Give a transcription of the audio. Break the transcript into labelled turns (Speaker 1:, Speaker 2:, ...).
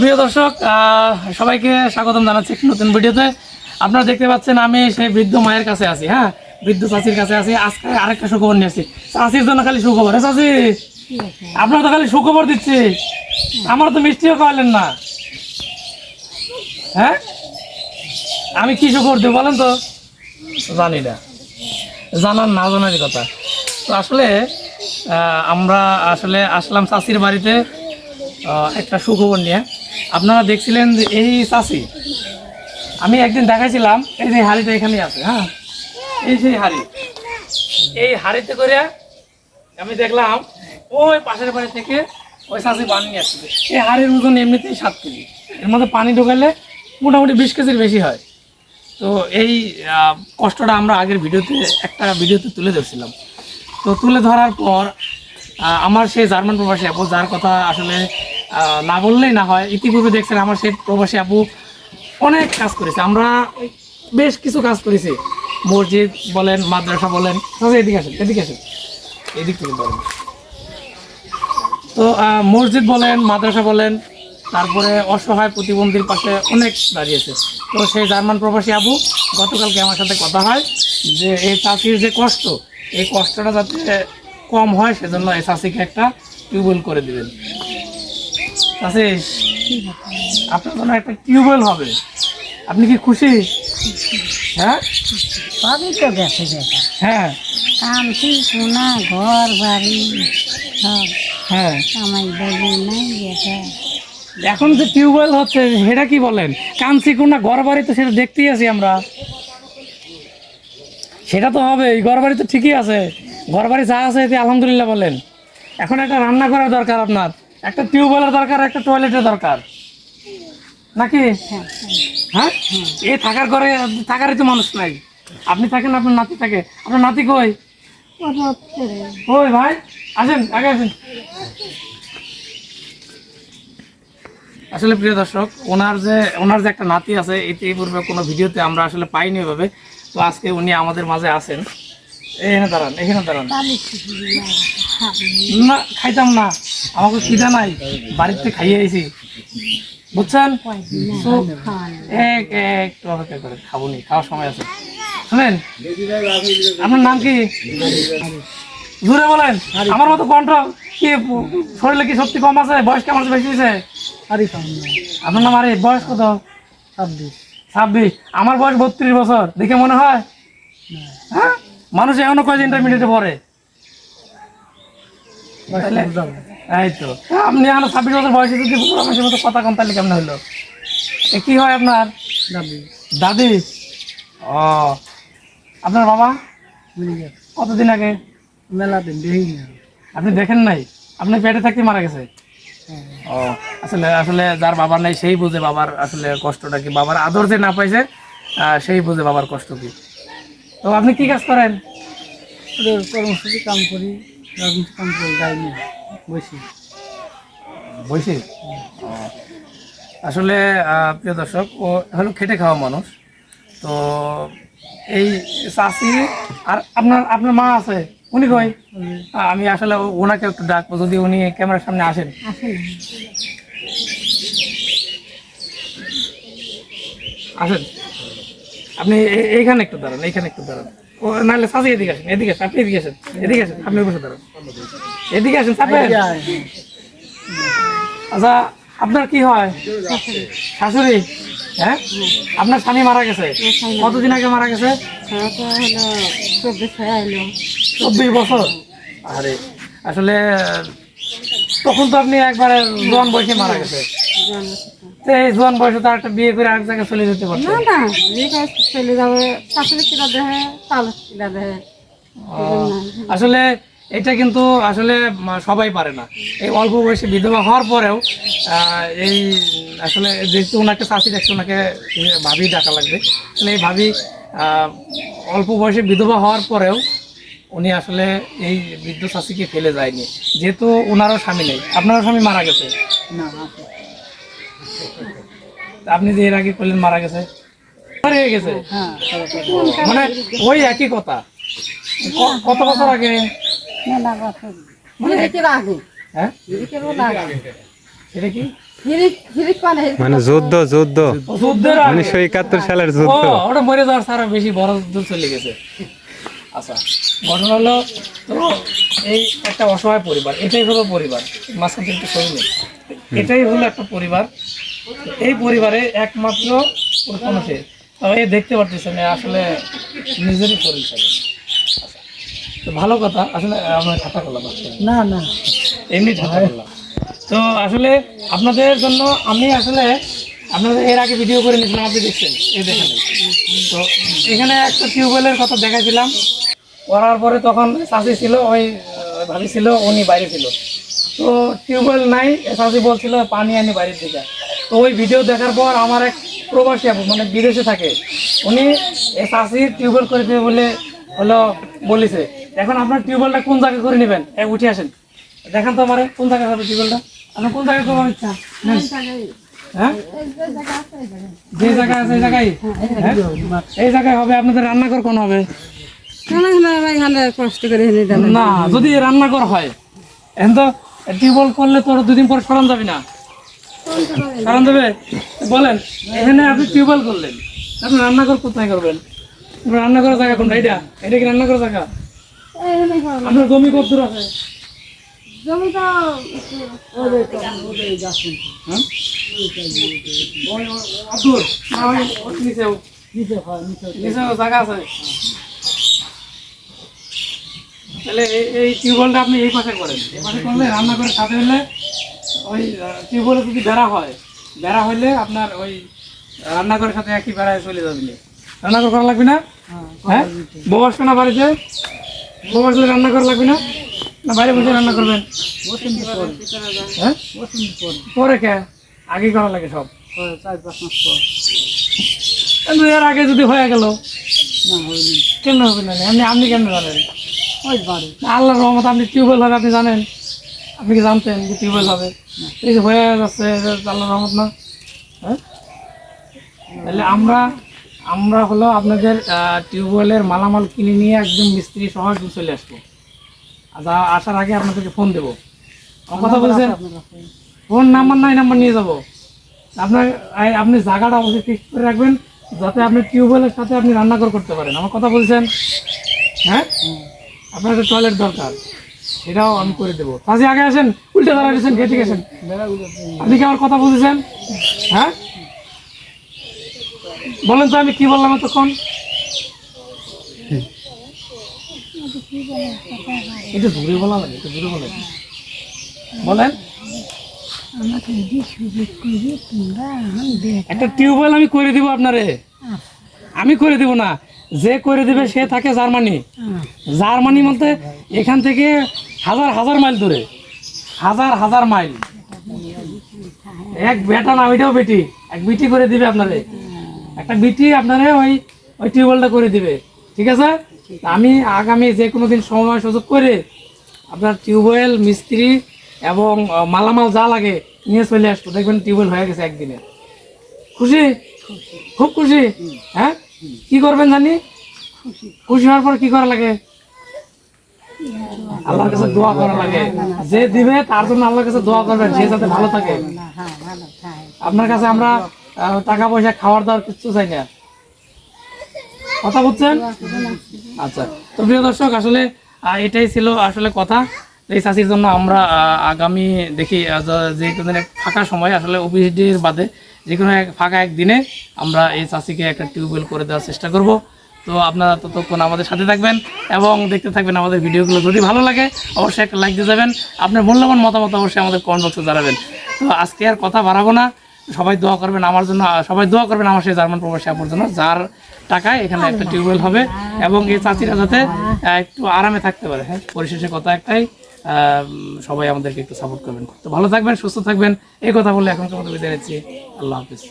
Speaker 1: প্রিয় দর্শক সবাইকে স্বাগতম জানাচ্ছি একটি নতুন ভিডিওতে। আপনারা দেখতে পাচ্ছেন আমি সেই বৃদ্ধ মায়ের কাছে আছি হ্যাঁ? বৃদ্ধ চাষির কাছে আছি। আজকে আরেকটা সুখবর নিয়ে আসছি চাষির জন্য খালি সুখবর হ্যাঁ চাষি আপনার তো খালি সুখবর দিচ্ছি। আমার তো মিষ্টিও খাওয়ালেন না। হ্যাঁ? আমি কি সুখবর দেবো বলেন তো? জানি না। জানার না জানারই কথা। তো আসলে আমরা আসলে আসলাম চাষির বাড়িতে একটা সুখবর নিয়ে। আপনারা দেখছিলেন যে এই চাষি। আমি একদিন দেখাইছিলাম, এই যে হাড়িটা এখানেই আছে হ্যাঁ? এই সেই হাড়ি। এই হাড়িতে করে আমি দেখলাম, ওই পাশের বাড়ি থেকে ওই চাষি পানি নিয়ে আসছে। এই হাড়ির ওজন এমনিতেই সাত কেজি। এর মধ্যে পানি ঢোকালে মোটামুটি বিশ কেজির বেশি হয়। তো এই কষ্টটা আমরা আগের ভিডিওতে, একটা ভিডিওতে তুলে ধরছিলাম। তো তুলে ধরার পর আমার সেই জার্মান প্রবাসী আপু, যার কথা আসলে না বললেই না হয়। ইতিপূর্বে দেখছেন আমার সেই প্রবাসী আপু অনেক কাজ করেছে। আমরা বেশ কিছু কাজ করেছি। মসজিদ বলেন মাদ্রাসা বলেন এদিকে আসেন এদিকে আসেন। এদিক থেকে বলেন। তো মসজিদ বলেন মাদ্রাসা বলেন তারপরে অসহায় প্রতিবন্ধীর পাশে অনেক দাঁড়িয়েছে তো সেই জার্মান প্রবাসী আবু গতকালকে আমার সাথে কথা হয় যে এই চাষির যে কষ্ট এই কষ্টটা যাতে কম হয় সেজন্য এই চাষিকে একটা টিউবওয়েল করে দিবেন। চাষি আপনার জন্য একটা টিউবওয়েল হবে। আপনি কি খুশি? হ্যাঁ?
Speaker 2: সবই তো গেছে দেখা
Speaker 1: হ্যাঁ।
Speaker 2: কামছি সোনা ঘর বাড়ি সব।
Speaker 1: হ্যাঁ।
Speaker 2: আমার নাই
Speaker 1: এখন যে টিউবওয়েল হচ্ছে সেটা কি বলেন? কাঞ্চি কোনা ঘর বাড়ি তো সেটা দেখতেই আছি আমরা। সেটা তো হবে এই ঘর বাড়ি তো ঠিকই আছে। ঘর বাড়ি যা আছে আলহামদুলিল্লাহ বলেন। এখন একটা রান্না করার দরকার আপনার। একটা টিউবওয়েলের দরকার, একটা টয়লেটের দরকার। নাকি? হ্যাঁ? এ থাকার ঘরে, থাকারই তো মানুষ নাই। আপনি থাকেন, আপনার নাতি থাকে। আপনার নাতি কই? ওই ভাই? আসেন, আগে আসেন। আসলে প্রিয় দর্শক, ওনার যে ওনার যে একটা নাতি আছে ইতিপূর্বে কোনো ভিডিওতে আমরা আসলে পাইনি ওইভাবে। তো আজকে উনি আমাদের মাঝে আছেন। এখানে দাঁড়ান এখানে দাঁড়ান। না খাইতাম না। আমাকে খিদা নাই। বাড়িতে খাইয়ে আইছি। বুঝছেন? এক এক অপেক্ষা করে খাব নি খাওয়ার সময় আছে। শুনেন আপনার নাম কি? জুড়ে বলেন আমার মতো কণ্ঠ কি শরীরে কি সত্যি কম আছে? বয়স কেমন আছে বেশি হয়েছে? আপনার নাম আরে বয়স কত? ছাব্বিশ। ছাব্বিশ। আমার বয়স বত্রিশ বছর। দেখে মনে হয়? হ্যাঁ? মানুষ এখনও কয়েক ইন্টারমিডিয়েটে পড়ে এই তো। আপনি এখনও ছাব্বিশ বছর বয়সে যদি মতো কথা কম তাহলে কেমন হলো? এ কি হয় আপনার? দাদি। দাদি? ও। আপনার বাবা? কতদিন আগে? মেলা দিন দেখি আপনি দেখেন নাই? আপনি পেটে থাকতে মারা গেছে? ও আসলে আসলে যার বাবা নাই সেই বুঝে বাবার আসলে কষ্টটা কি? বাবার আদর যে না পাইছে সেই বুঝে বাবার কষ্ট কি? তো আপনি কি কাজ করেন? কর্মসূচি কাম করি রাজনীতি কাম করি যাইনি বসি। বসি? আসলে প্রিয় দর্শক ও হলো খেটে খাওয়া মানুষ। তো এই চাষি আর আপনার আপনার মা আছে? উনি কই? আমি আসলে ওনাকে একটু ডাকবো যদি উনি ক্যামেরার সামনে আসেন। আসেন। আপনি এ- এইখানে একটু দাঁড়ান এইখানে একটু দাঁড়ান। ও নাহলে চাষি এদিকে আসেন এদিকে আসেন আপনি এদিকে আসেন এদিকে আসেন আপনি বসে দাঁড়ান। এদিকে আসেন চাপেন আচ্ছা আপনার কি হয়? শাশুড়ি হ্যাঁ? আপনার স্বামী মারা গেছে। কতদিন আগে মারা গেছে?
Speaker 2: চব্বিশ হয়ে
Speaker 1: চব্বিশ বছর? আরে আসলে তখন তো আপনি একবারে জোয়ান বয়সে মারা গেছে। এই জোয়ান বয়সে তো একটা বিয়ে করে আরেক জায়গায় চলে যেতে পারতো।
Speaker 2: না না বিকাশ চলে যাবে শাশুড়ি কিনা দেহে চাল কিনা দেহে
Speaker 1: আসলে এটা কিন্তু আসলে সবাই পারে না। এই অল্প বয়সে বিধবা হওয়ার পরেও আহ, এই আসলে যেহেতু ওনাকে চাষি দেখছে ওনাকে ভাবি ডাকা লাগবে। আসলে এই ভাবি অল্প বয়সে বিধবা হওয়ার পরেও উনি আসলে এই বৃদ্ধ চাষিকে ফেলে যায়নি। যেহেতু ওনারও স্বামী নেই। আপনারও স্বামী মারা গেছে? তা আপনি যে এর আগে করলেন মারা গেছে মানে ওই একই কথা। কত বছর আগে? মানে হ্যাঁ?
Speaker 2: মানে
Speaker 3: যুদ্ধ যুদ্ধ। উনিশশো একাত্তর সালের যুদ্ধ।
Speaker 1: ওটা মরে যাওয়ার সারা বেশি বড় দূর চলে গেছে। আচ্ছা ঘটনা হলো তো এই একটা অসহায় পরিবার এটাই হলো পরিবার মাঝখান থেকে একটু এটাই হলো একটা পরিবার। এই পরিবারে একমাত্র প্রথম সে। তবে দেখতে পারতেছেন এ আসলে নিজেরই শরীর তো ভালো কথা আসলে আমরা ঠাট্টা করলাম
Speaker 2: না না।
Speaker 1: এমনি ঠাট্টা করলাম। তো আসলে আপনাদের জন্য আমি আসলে আপনাদের এর আগে ভিডিও করে নিয়েছিলাম আপনি দেখছেন এই দেখেন। তো এখানে একটা টিউবওয়েলের কথা দেখাছিলাম করার পরে তখন চাষি ছিল ওই ভাবি ছিল উনি বাইরে ছিল। তো টিউবওয়েল নাই চাষি বলছিল পানি আনি বাইরের দিকে। তো ওই ভিডিও দেখার পর আমার এক প্রবাসী মানে বিদেশে থাকে উনি চাষির টিউবওয়েল করে দেবে বলে হলো বলেছে। এখন আপনার টিউবওয়েলটা কোন জায়গায় করে নেবেন? এক উঠে আসেন। দেখান তো আমার কোন জায়গায় হবে টিউবওয়েলটা? আপনার কোন জায়গায় করবার ইচ্ছা হ্যাঁ? যে জায়গায় আছে এই জায়গায়? হ্যাঁ? এই জায়গায় হবে আপনাদের রান্নাঘর কোন হবে?
Speaker 2: কষ্ট করে
Speaker 1: না যদি রান্নাঘর হয় এখন তো টিউবওয়েল করলে তো দুদিন পর সরান যাবে না। দেবে বলেন এখানে আপনি টিউবওয়েল করলেন আপনি রান্নাঘর কোথায় করবেন? আপনার রান্নাঘরের জায়গা কোনটা? এটা এটা কি রান্নাঘরের জায়গা?
Speaker 2: এখানে
Speaker 1: আপনার জমি কত দূর আছে? জায়গা তাহলে এই- এই টিউবওয়েলটা আপনি এই পাশে করেন। এই পাশে করলে রান্না করে সাথে হলে ওই টিউবওয়েলে যদি বেড়া হয় বেড়া হইলে আপনার ওই রান্নাঘরের সাথে একই বেড়ায় চলে যাবে। রান্নাঘর করা লাগবে না? হ্যাঁ বউ আসবে না বাড়িতে? বউ আসলে রান্না করা লাগবে না? না বাইরে বসে রান্না করবেন? হ্যাঁ? পরে কে? আগে করা লাগে সব। কিন্তু এর আগে যদি হয়ে গেল কেন হবে না? এমনি আপনি কেন জানেন? আল্লাহর রহমত আপনি টিউবওয়েল হবে আপনি জানেন? আপনি কি জানতেন যে টিউবওয়েল হবে এই যে হয়ে যাচ্ছে আল্লাহর রহমত না। হ্যাঁ? তাহলে আমরা আমরা হলো আপনাদের টিউবওয়েলের মালামাল কিনে নিয়ে একদম মিস্ত্রি সহ একদম চলে আসব। আর যা- আসার আগে আপনাদেরকে ফোন দেবো। কথা বলছেন? ফোন নাম্বার নাই নাম্বার নিয়ে যাব। আপনার আপনি জায়গাটা অবশ্যই ফিক্স করে রাখবেন যাতে আপনি টিউবওয়েলের সাথে আপনি রান্নাঘর করতে পারেন। আমার কথা বলছেন? হ্যাঁ? আপনার একটা টয়লেট দরকার। সেটাও আমি করে দেবো। কাজে আগে আসেন উল্টে দাঁড়াচ্ছেন গেটে গেছেন আপনি কি আমার কথা বুঝেছেন? হ্যাঁ? বলেন তো আমি কি বললাম এতক্ষণ? একটু দূরে বলা লাগে একটু দূরে বলেন। বলেন একটা টিউবওয়েল আমি করে দিব আপনারে। আমি করে দিব না। যে করে দিবে সে থাকে জার্মানি। জার্মানি বলতে এখান থেকে হাজার হাজার মাইল দূরে। হাজার হাজার মাইল। এক বেটা না, ওইটাও বেটি। এক বিটি করে দিবে আপনারে। একটা বিটি আপনারে ওই ওই টিউবওয়েলটা করে দিবে। ঠিক আছে? আমি আগামী যে কোনো দিন সময় সুযোগ করে আপনার টিউবওয়েল, মিস্ত্রি এবং মালামাল যা লাগে নিয়ে চলে আসব। দেখবেন টিউবওয়েল হয়ে গেছে একদিনে। খুশি? খুব খুশি? হ্যাঁ? কি করবেন জানি? খুশি হওয়ার পর কি করা লাগে? আল্লাহর কাছে দোয়া করা লাগে। যে দিবে, তার জন্য আল্লাহর কাছে দোয়া করবেন, সে যাতে ভালো থাকে। আপনার কাছে আমরা টাকা পয়সা, খাওয়ার দাওয়ার কিচ্ছু চাই না। কথা আচ্ছা। তো প্রিয় দর্শক, আসলে এটাই ছিল আসলে কথা। এই চাষির জন্য আমরা আগামী দেখি যে- যে কোনো ফাঁকা সময়, আসলে অফিস ডের বাদে যে কোনো এক ফাঁকা একদিনে আমরা এই চাষিকে একটা টিউবওয়েল করে দেওয়ার চেষ্টা করব। তো আপনারা ততক্ষণ আমাদের সাথে থাকবেন এবং দেখতে থাকবেন আমাদের ভিডিওগুলো। যদি ভালো লাগে অবশ্যই একটা লাইক দিয়ে যাবেন। আপনার মূল্যবান মতামত অবশ্যই আমাদের কমেন্ট বক্সে জানাবেন। তো আজকে আর কথা বাড়াবো না। সবাই দোয়া করবেন আমার জন্য সবাই দোয়া করবেন আমার সেই জার্মান প্রবাসী আপুর জন্য যার টাকায় এখানে একটা টিউবওয়েল হবে এবং এই চাচিরা যাতে একটু আরামে থাকতে পারে। হ্যাঁ পরিশেষে কথা একটাই সবাই আমাদেরকে একটু সাপোর্ট করবেন। তো ভালো থাকবেন সুস্থ থাকবেন। এই কথা বলে এখনকার মতো বিদায় নিচ্ছি। আল্লাহ হাফিজ।